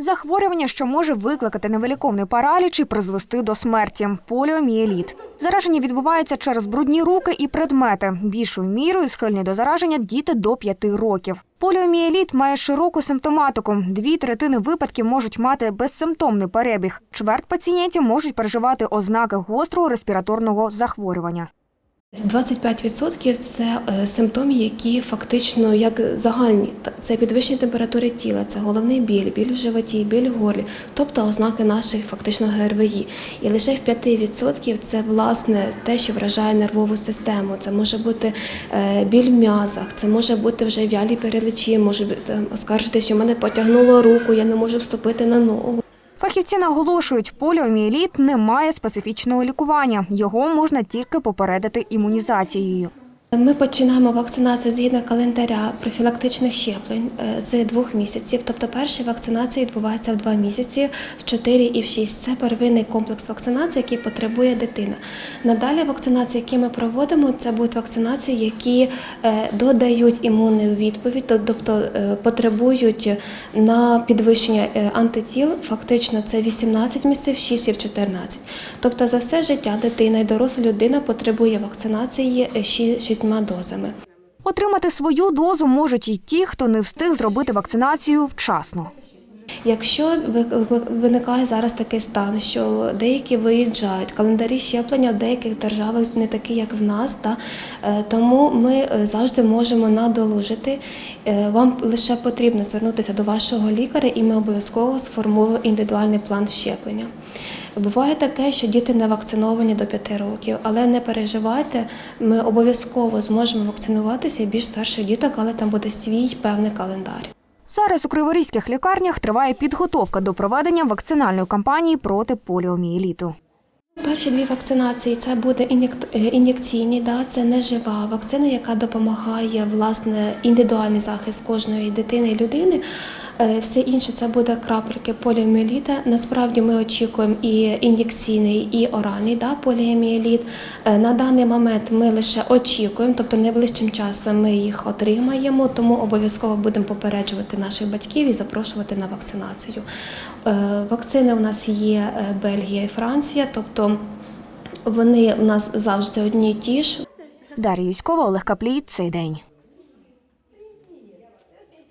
Захворювання, що може викликати невиліковний параліч і призвести до смерті поліомієліт. Зараження відбувається через брудні руки і предмети. Більшою мірою схильні до зараження діти до 5 років. Поліомієліт має широку симптоматику. Дві третини випадків можуть мати безсимптомний перебіг. Чверть пацієнтів можуть переживати ознаки гострого респіраторного захворювання. 25% це е, симптоми, які фактично як загальні. Це підвищення температури тіла, це головний біль, біль в животі, біль в горлі, тобто ознаки наших фактично ГРВІ. І лише в 5% це власне те, що вражає нервову систему. Це може бути е, біль в м'язах, це може бути вже вялі переличі, може бути, скаржити, що мене потягнуло руку, я не можу вступити на ногу. Фахівці наголошують, поліоміеліт не має специфічного лікування. Його можна тільки попередити імунізацією. Ми починаємо вакцинацію згідно календаря профілактичних щеплень е, з двох місяців. Тобто перші вакцинації відбуваються в два місяці, в 4 і в 6. Це первинний комплекс вакцинації, який потребує дитина. Надалі вакцинації, які ми проводимо, це будуть вакцинації, які е, додають імунну відповідь, тобто е, потребують на підвищення антитіл. Фактично це 18 місяців, 6 і в 14. Тобто за все життя дитина і доросла людина потребує вакцинації е, ші- шістьма дозами. Отримати свою дозу можуть і ті, хто не встиг зробити вакцинацію вчасно. Якщо ви- ви- виникає зараз такий стан, що деякі виїжджають, календарі щеплення в деяких державах не такі, як в нас, та, е, тому ми е, завжди можемо надолужити. Е, Вам лише потрібно звернутися до вашого лікаря, і ми обов'язково сформуємо індивідуальний план щеплення. Буває таке, що діти не вакциновані до 5 років, але не переживайте, ми обов'язково зможемо вакцинуватися і більш старших діток, але там буде свій певний календар. Зараз у криворізьких лікарнях триває підготовка до проведення вакцинальної кампанії проти поліомієліту. Перші дві вакцинації це буде е, ін'єкційні, да, це не жива вакцина, яка допомагає власне індивідуальний захист кожної дитини і людини. Е, Все інше це буде крапельки поліоміеліта. Насправді ми очікуємо і ін'єкційний, і оральний да, поліоміеліт. Е, На даний момент ми лише очікуємо, тобто найближчим часом ми їх отримаємо, тому обов'язково будемо попереджувати наших батьків і запрошувати на вакцинацію. Е, Вакцини у нас є Бельгія і Франція, тобто вони у нас завжди одні й ті ж. Дар'я Юськова, Олег Каплій. Цей день.